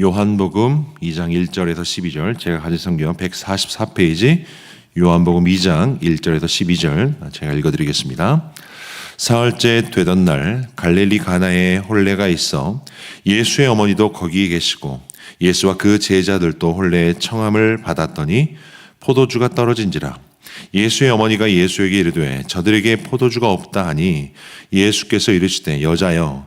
요한복음 2장 1절에서 12절 제가 가진 성경 144페이지 요한복음 2장 1절에서 12절 제가 읽어드리겠습니다. 사흘째 되던 날 갈릴리 가나에 홀레가 있어 예수의 어머니도 거기에 계시고 예수와 그 제자들도 홀레의 청함을 받았더니 포도주가 떨어진지라 예수의 어머니가 예수에게 이르되 저들에게 포도주가 없다 하니 예수께서 이르시되 여자여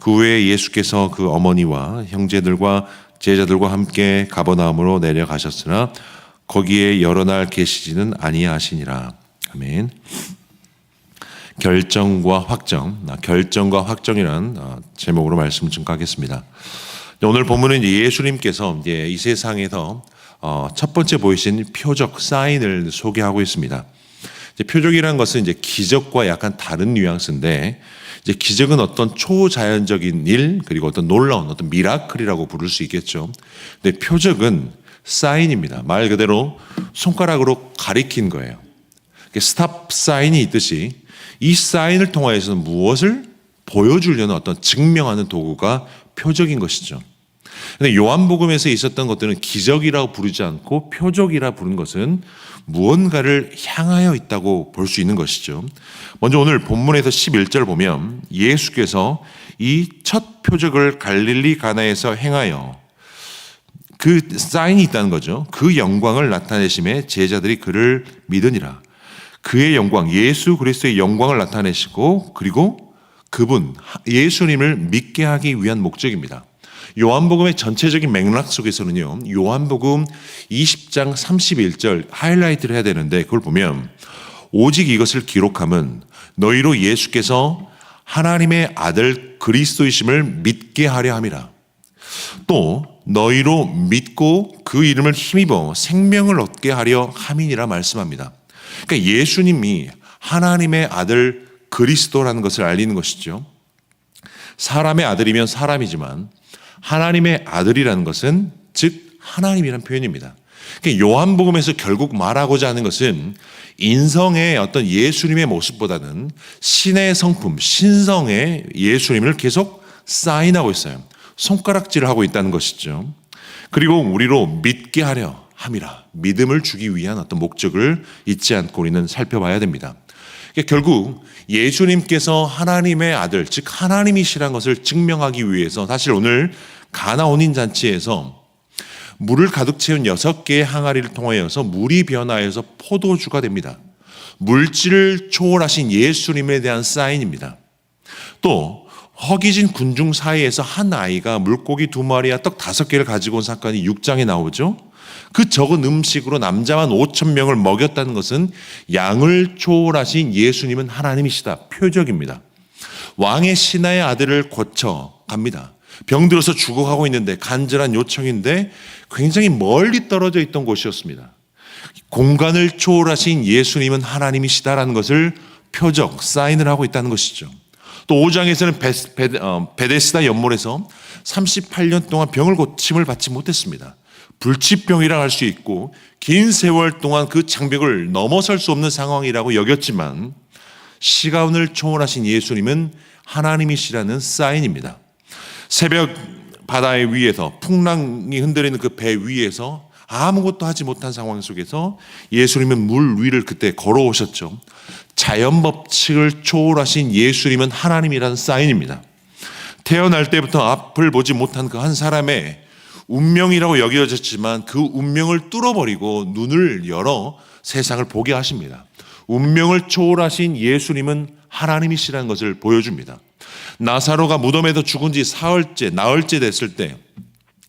그 후에 예수께서 그 어머니와 형제들과 제자들과 함께 가버나움으로 내려가셨으나 거기에 여러 날 계시지는 아니하시니라. 아멘. 결정과 확정, 아, 결정과 확정이라는 아, 제목으로 말씀을 증가하겠습니다. 오늘 본문은 예수님께서 이 세상에서 어, 첫 번째 보이신 표적 사인을 소개하고 있습니다. 표적이라는 것은 이제 기적과 약간 다른 뉘앙스인데 이제 기적은 어떤 초자연적인 일 그리고 어떤 놀라운 어떤 미라클이라고 부를 수 있겠죠. 근데 표적은 사인입니다. 말 그대로 손가락으로 가리킨 거예요. 스탑 사인이 있듯이 이 사인을 통하여서 무엇을 보여주려는 어떤 증명하는 도구가 표적인 것이죠. 근데 요한복음에서 있었던 것들은 기적이라고 부르지 않고 표적이라 부른 것은 무언가를 향하여 있다고 볼 수 있는 것이죠. 먼저 오늘 본문에서 11절 보면 예수께서 이 첫 표적을 갈릴리 가나에서 행하여 그 사인이 있다는 거죠. 그 영광을 나타내심에 제자들이 그를 믿으니라. 그의 영광, 예수 그리스도의 영광을 나타내시고 그리고 그분 예수님을 믿게 하기 위한 목적입니다. 요한복음의 전체적인 맥락 속에서는요, 요한복음 20장 31절 하이라이트를 해야 되는데 그걸 보면 오직 이것을 기록함은 너희로 예수께서 하나님의 아들 그리스도이심을 믿게 하려 함이라. 또 너희로 믿고 그 이름을 힘입어 생명을 얻게 하려 함이니라 말씀합니다. 그러니까 예수님이 하나님의 아들 그리스도라는 것을 알리는 것이죠. 사람의 아들이면 사람이지만 하나님의 아들이라는 것은 즉 하나님이라는 표현입니다. 그러니까 요한복음에서 결국 말하고자 하는 것은 인성의 어떤 예수님의 모습보다는 신의 성품, 신성의 예수님을 계속 사인하고 있어요. 손가락질을 하고 있다는 것이죠. 그리고 우리로 믿게 하려 함이라. 믿음을 주기 위한 어떤 목적을 잊지 않고 우리는 살펴봐야 됩니다. 그러니까 결국 예수님께서 하나님의 아들, 즉 하나님이시란 것을 증명하기 위해서 사실 오늘 가나 혼인 잔치에서 물을 가득 채운 여섯 개의 항아리를 통하여서 물이 변화해서 포도주가 됩니다. 물질을 초월하신 예수님에 대한 사인입니다. 또 허기진 군중 사이에서 한 아이가 물고기 두 마리와 떡 다섯 개를 가지고 온 사건이 6장에 나오죠. 그 적은 음식으로 남자만 5천 명을 먹였다는 것은 양을 초월하신 예수님은 하나님이시다. 표적입니다. 왕의 신하의 아들을 거쳐 갑니다. 병들어서 죽어가고 있는데 간절한 요청인데 굉장히 멀리 떨어져 있던 곳이었습니다. 공간을 초월하신 예수님은 하나님이시다라는 것을 표적, 사인을 하고 있다는 것이죠. 또 5장에서는 베, 베, 어, 베데스다 연못에서 38년 동안 병을 고침을 받지 못했습니다. 불치병이라 할 수 있고 긴 세월 동안 그 장벽을 넘어설 수 없는 상황이라고 여겼지만 시간을 초월하신 예수님은 하나님이시라는 사인입니다. 새벽 바다 위에서 풍랑이 흔들리는 그 배 위에서 아무것도 하지 못한 상황 속에서 예수님은 물 위를 그때 걸어오셨죠. 자연 법칙을 초월하신 예수님은 하나님이라는 사인입니다. 태어날 때부터 앞을 보지 못한 그 한 사람의 운명이라고 여겨졌지만 그 운명을 뚫어버리고 눈을 열어 세상을 보게 하십니다. 운명을 초월하신 예수님은 하나님이시라는 것을 보여줍니다. 나사로가 무덤에서 죽은 지 사흘째, 나흘째 됐을 때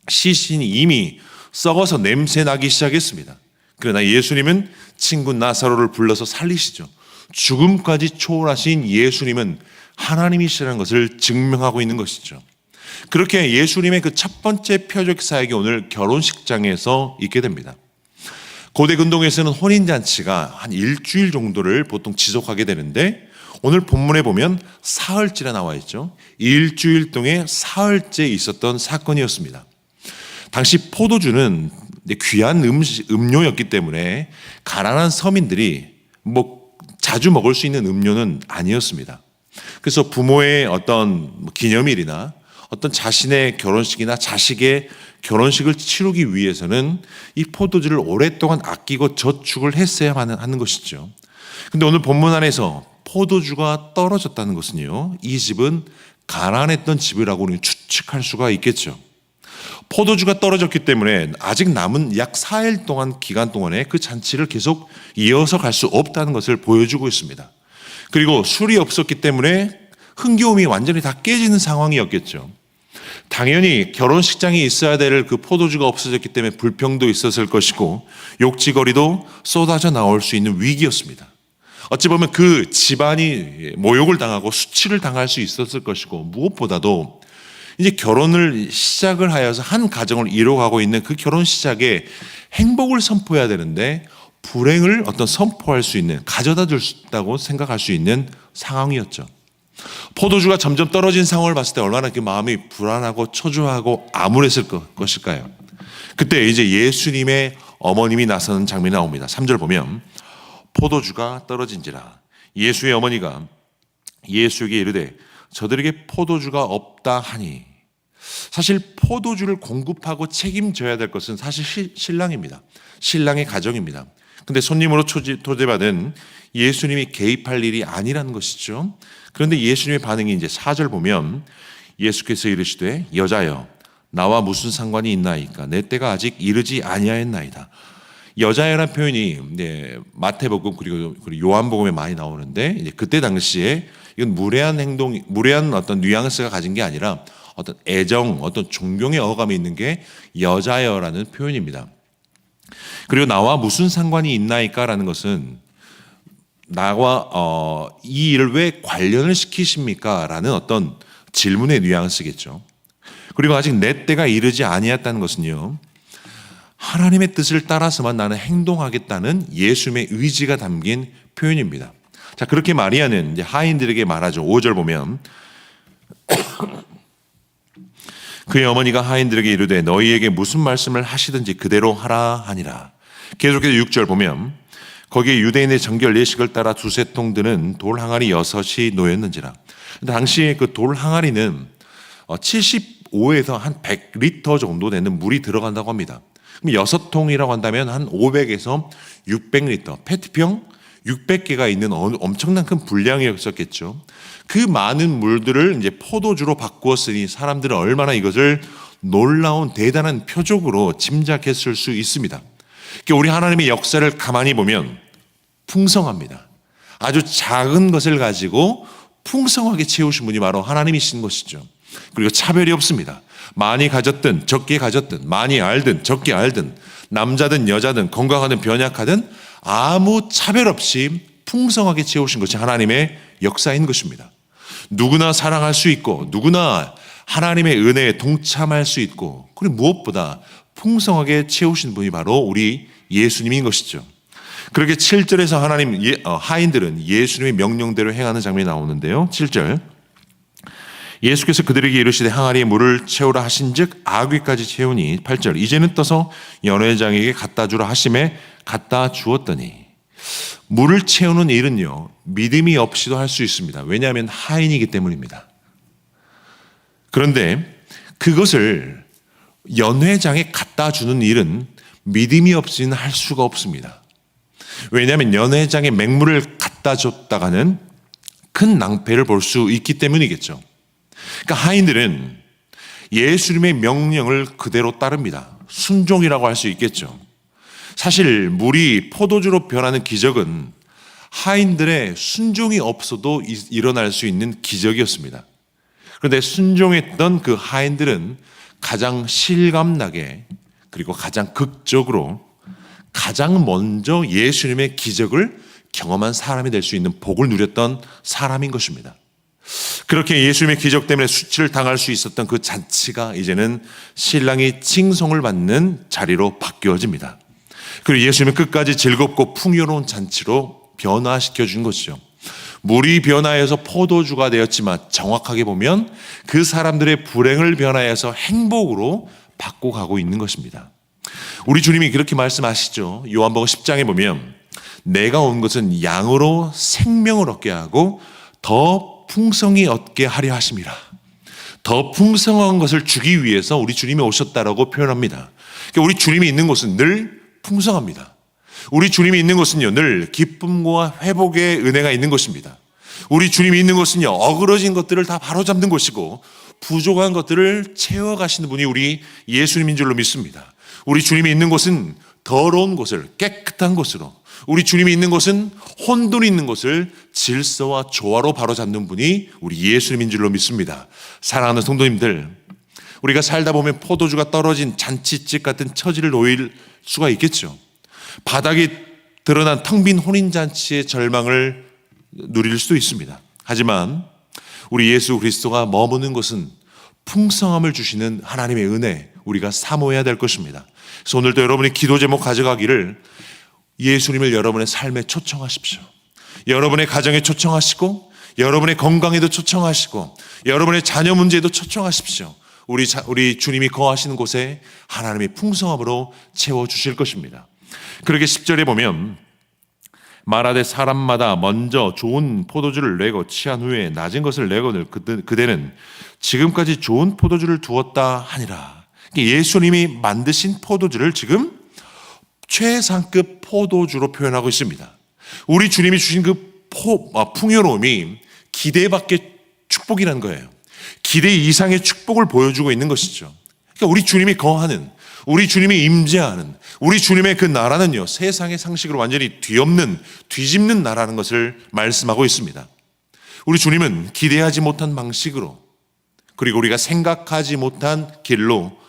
시신이 이미 썩어서 냄새 나기 시작했습니다. 그러나 예수님은 친구 나사로를 불러서 살리시죠. 죽음까지 초월하신 예수님은 하나님이시라는 것을 증명하고 있는 것이죠. 그렇게 예수님의 그 첫 번째 표적 사역이 오늘 결혼식장에서 있게 됩니다. 고대 근동에서는 혼인잔치가 한 일주일 정도를 보통 지속하게 되는데 오늘 본문에 보면 사흘째라 나와 있죠. 일주일 동안 사흘째 있었던 사건이었습니다. 당시 포도주는 귀한 음식, 음료였기 때문에 가난한 서민들이 뭐 자주 먹을 수 있는 음료는 아니었습니다. 그래서 부모의 어떤 뭐 기념일이나 어떤 자신의 결혼식이나 자식의 결혼식을 치르기 위해서는 이 포도주를 오랫동안 아끼고 저축을 했어야 하는 것이죠. 근데 오늘 본문 안에서 포도주가 떨어졌다는 것은요, 이 집은 가난했던 집이라고 우리는 추측할 수가 있겠죠. 포도주가 떨어졌기 때문에 아직 남은 약 4일 동안 기간 동안에 그 잔치를 계속 이어서 갈 수 없다는 것을 보여주고 있습니다. 그리고 술이 없었기 때문에 흥겨움이 완전히 다 깨지는 상황이었겠죠. 당연히 결혼식장이 있어야 될 그 포도주가 없어졌기 때문에 불평도 있었을 것이고 욕지거리도 쏟아져 나올 수 있는 위기였습니다. 어찌 보면 그 집안이 모욕을 당하고 수치를 당할 수 있었을 것이고 무엇보다도 이제 결혼을 시작을 하여서 한 가정을 이뤄가고 있는 그 결혼 시작에 행복을 선포해야 되는데 불행을 어떤 선포할 수 있는 가져다 줄 수 있다고 생각할 수 있는 상황이었죠. 포도주가 점점 떨어진 상황을 봤을 때 얼마나 그 마음이 불안하고 초조하고 암울했을 것일까요? 그때 이제 예수님의 어머님이 나서는 장면이 나옵니다. 3절 보면 포도주가 떨어진지라 예수의 어머니가 예수에게 이르되 저들에게 포도주가 없다 하니 사실 포도주를 공급하고 책임져야 될 것은 사실 신랑입니다. 신랑의 가정입니다. 근데 손님으로 초대받은 예수님이 개입할 일이 아니라는 것이죠. 그런데 예수님의 반응이 이제 4절 보면 예수께서 이르시되 여자여 나와 무슨 상관이 있나이까 내 때가 아직 이르지 아니하였나이다. 여자여라는 표현이 네, 마태복음 그리고 요한복음에 많이 나오는데 이제 그때 당시에 이건 무례한 행동, 무례한 어떤 뉘앙스가 가진 게 아니라 어떤 애정, 어떤 존경의 어감이 있는 게 여자여라는 표현입니다. 그리고 나와 무슨 상관이 있나이까라는 것은 나와 어, 이 일을 왜 관련을 시키십니까?라는 어떤 질문의 뉘앙스겠죠. 그리고 아직 내 때가 이르지 아니했다는 것은요. 하나님의 뜻을 따라서만 나는 행동하겠다는 예수님의 의지가 담긴 표현입니다. 자, 그렇게 마리아는 이제 하인들에게 말하죠. 5절 보면 그의 어머니가 하인들에게 이르되 너희에게 무슨 말씀을 하시든지 그대로 하라 하니라. 계속해서 6절 보면 거기에 유대인의 정결 예식을 따라 두세 통 드는 돌 항아리 여섯이 놓였는지라. 당시 그 돌 항아리는 75에서 한 100리터 정도 되는 물이 들어간다고 합니다. 그럼 여섯 통이라고 한다면 한 500에서 600리터, 페트병 600개가 있는 엄청난 큰 분량이었었겠죠. 그 많은 물들을 이제 포도주로 바꾸었으니 사람들은 얼마나 이것을 놀라운 대단한 표적으로 짐작했을 수 있습니다. 그러니까 우리 하나님의 역사를 가만히 보면 풍성합니다. 아주 작은 것을 가지고 풍성하게 채우신 분이 바로 하나님이신 것이죠. 그리고 차별이 없습니다. 많이 가졌든 적게 가졌든 많이 알든 적게 알든 남자든 여자든 건강하든 변약하든 아무 차별 없이 풍성하게 채우신 것이 하나님의 역사인 것입니다. 누구나 사랑할 수 있고 누구나 하나님의 은혜에 동참할 수 있고 그리고 무엇보다 풍성하게 채우신 분이 바로 우리 예수님인 것이죠. 그렇게 7절에서 하나님 예, 어, 하인들은 예수님의 명령대로 행하는 장면이 나오는데요. 7절 예수께서 그들에게 이르시되 항아리에 물을 채우라 하신즉 아귀까지 채우니 8절 이제는 떠서 연회장에게 갖다 주라 하심에 갖다 주었더니 물을 채우는 일은요 믿음이 없이도 할 수 있습니다. 왜냐하면 하인이기 때문입니다. 그런데 그것을 연회장에 갖다 주는 일은 믿음이 없이는 할 수가 없습니다. 왜냐하면 연회장에 맹물을 갖다 줬다가는 큰 낭패를 볼 수 있기 때문이겠죠. 그러니까 하인들은 예수님의 명령을 그대로 따릅니다. 순종이라고 할 수 있겠죠. 사실 물이 포도주로 변하는 기적은 하인들의 순종이 없어도 이- 일어날 수 있는 기적이었습니다. 그런데 순종했던 그 하인들은 가장 실감나게 그리고 가장 극적으로 가장 먼저 예수님의 기적을 경험한 사람이 될 수 있는 복을 누렸던 사람인 것입니다. 그렇게 예수님의 기적 때문에 수치를 당할 수 있었던 그 잔치가 이제는 신랑이 칭송을 받는 자리로 바뀌어집니다. 그리고 예수님은 끝까지 즐겁고 풍요로운 잔치로 변화시켜 준 것이죠. 물이 변화해서 포도주가 되었지만 정확하게 보면 그 사람들의 불행을 변화해서 행복으로 바꿔 가고 있는 것입니다. 우리 주님이 그렇게 말씀하시죠. 요한복음 10장에 보면 내가 온 것은 양으로 생명을 얻게 하고 더 풍성히 얻게 하려 하심이라. 더 풍성한 것을 주기 위해서 우리 주님이 오셨다라고 표현합니다. 그러니까 우리 주님이 있는 곳은 늘 풍성합니다. 우리 주님이 있는 곳은요, 늘 기쁨과 회복의 은혜가 있는 곳입니다. 우리 주님이 있는 곳은요, 어그러진 것들을 다 바로잡는 곳이고, 부족한 것들을 채워가시는 분이 우리 예수님인 줄로 믿습니다. 우리 주님이 있는 곳은 더러운 곳을 깨끗한 곳으로, 우리 주님이 있는 곳은 혼돈이 있는 곳을 질서와 조화로 바로잡는 분이 우리 예수님인 줄로 믿습니다. 사랑하는 성도님들, 우리가 살다 보면 포도주가 떨어진 잔치집 같은 처지를 놓일 수가 있겠죠. 바닥이 드러난 텅 빈 혼인잔치의 절망을 누릴 수도 있습니다. 하지만 우리 예수 그리스도가 머무는 것은 풍성함을 주시는 하나님의 은혜 우리가 사모해야 될 것입니다. 그래서 오늘도 여러분이 기도 제목 가져가기를 예수님을 여러분의 삶에 초청하십시오. 여러분의 가정에 초청하시고 여러분의 건강에도 초청하시고 여러분의 자녀 문제에도 초청하십시오. 우리 자, 우리 주님이 거하시는 곳에 하나님의 풍성함으로 채워 주실 것입니다. 그렇게 10절에 보면 말하되 사람마다 먼저 좋은 포도주를 내고 취한 후에 낮은 것을 내거늘 그대는 지금까지 좋은 포도주를 두었다 하니라. 예수님이 만드신 포도주를 지금 최상급 포도주로 표현하고 있습니다. 우리 주님이 주신 그 포, 아, 풍요로움이 기대 밖의 축복이라는 거예요. 기대 이상의 축복을 보여주고 있는 것이죠. 그러니까 우리 주님이 거하는, 우리 주님이 임재하는, 우리 주님의 그 나라는요, 세상의 상식으로 완전히 뒤엎는, 뒤집는 나라는 것을 말씀하고 있습니다. 우리 주님은 기대하지 못한 방식으로, 그리고 우리가 생각하지 못한 길로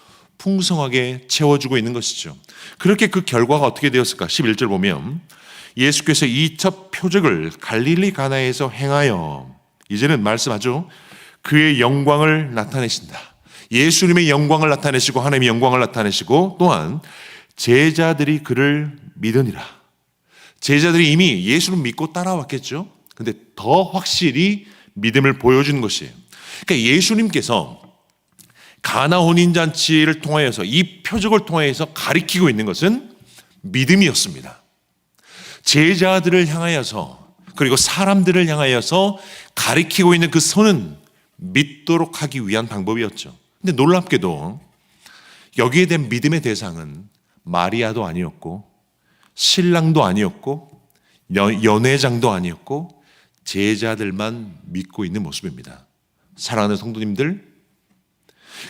풍성하게 채워주고 있는 것이죠. 그렇게 그 결과가 어떻게 되었을까? 11절 보면 예수께서 이 첫 표적을 갈릴리 가나에서 행하여 이제는 말씀하죠. 그의 영광을 나타내신다. 예수님의 영광을 나타내시고 하나님의 영광을 나타내시고 또한 제자들이 그를 믿으니라. 제자들이 이미 예수를 믿고 따라왔겠죠. 근데 더 확실히 믿음을 보여주는 것이에요. 그러니까 예수님께서 가나 혼인 잔치를 통하여서 이 표적을 통하여서 가리키고 있는 것은 믿음이었습니다. 제자들을 향하여서 그리고 사람들을 향하여서 가리키고 있는 그 선은 믿도록 하기 위한 방법이었죠. 근데 놀랍게도 여기에 대한 믿음의 대상은 마리아도 아니었고 신랑도 아니었고 연- 연회장도 아니었고 제자들만 믿고 있는 모습입니다. 사랑하는 성도님들,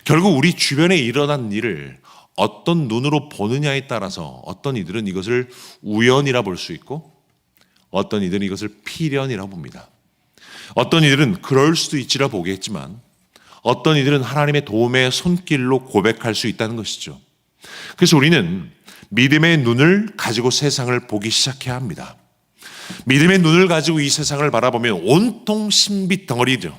결국 우리 주변에 일어난 일을 어떤 눈으로 보느냐에 따라서 어떤 이들은 이것을 우연이라 볼 수 있고 어떤 이들은 이것을 필연이라 봅니다. 어떤 이들은 그럴 수도 있지라 보겠지만 어떤 이들은 하나님의 도움의 손길로 고백할 수 있다는 것이죠. 그래서 우리는 믿음의 눈을 가지고 세상을 보기 시작해야 합니다. 믿음의 눈을 가지고 이 세상을 바라보면 온통 신빛 덩어리죠.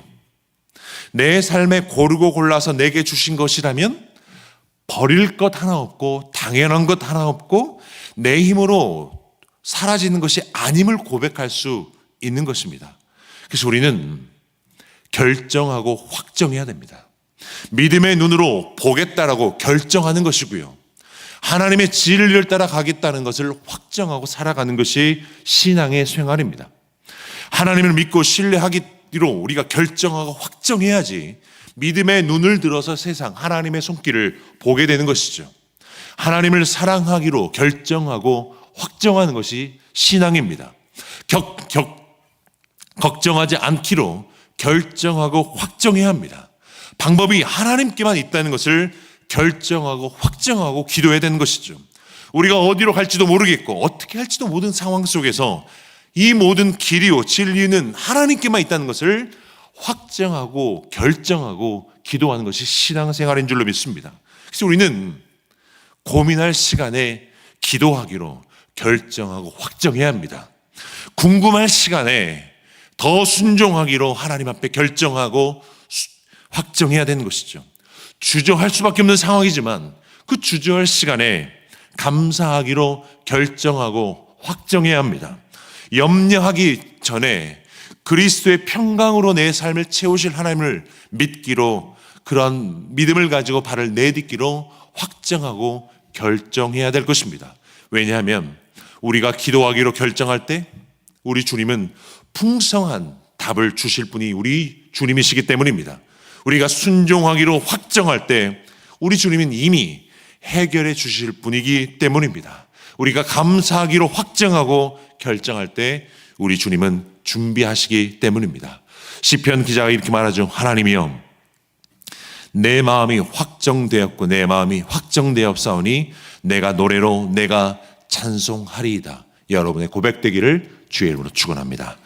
내 삶에 고르고 골라서 내게 주신 것이라면 버릴 것 하나 없고 당연한 것 하나 없고 내 힘으로 사라지는 것이 아님을 고백할 수 있는 것입니다. 그래서 우리는 결정하고 확정해야 됩니다. 믿음의 눈으로 보겠다라고 결정하는 것이고요. 하나님의 진리를 따라 가겠다는 것을 확정하고 살아가는 것이 신앙의 생활입니다. 하나님을 믿고 신뢰하기 로 우리가 결정하고 확정해야지 믿음의 눈을 들어서 세상 하나님의 손길을 보게 되는 것이죠. 하나님을 사랑하기로 결정하고 확정하는 것이 신앙입니다. 격, 격, 걱정하지 않기로 결정하고 확정해야 합니다. 방법이 하나님께만 있다는 것을 결정하고 확정하고 기도해야 되는 것이죠. 우리가 어디로 갈지도 모르겠고 어떻게 할지도 모르는 상황 속에서 이 모든 길이요 진리는 하나님께만 있다는 것을 확정하고 결정하고 기도하는 것이 신앙생활인 줄로 믿습니다. 그래서 우리는 고민할 시간에 기도하기로 결정하고 확정해야 합니다. 궁금할 시간에 더 순종하기로 하나님 앞에 결정하고 수- 확정해야 되는 것이죠. 주저할 수밖에 없는 상황이지만 그 주저할 시간에 감사하기로 결정하고 확정해야 합니다. 염려하기 전에 그리스도의 평강으로 내 삶을 채우실 하나님을 믿기로 그런 믿음을 가지고 발을 내딛기로 확정하고 결정해야 될 것입니다. 왜냐하면 우리가 기도하기로 결정할 때 우리 주님은 풍성한 답을 주실 분이 우리 주님이시기 때문입니다. 우리가 순종하기로 확정할 때 우리 주님은 이미 해결해 주실 분이기 때문입니다. 우리가 감사하기로 확정하고 결정할 때 우리 주님은 준비하시기 때문입니다. 시편 기자가 이렇게 말하죠. 하나님이여 내 마음이 확정되었고 내 마음이 확정되었사오니 내가 노래로 내가 찬송하리이다. 여러분의 고백되기를 주의 이름으로 축원합니다.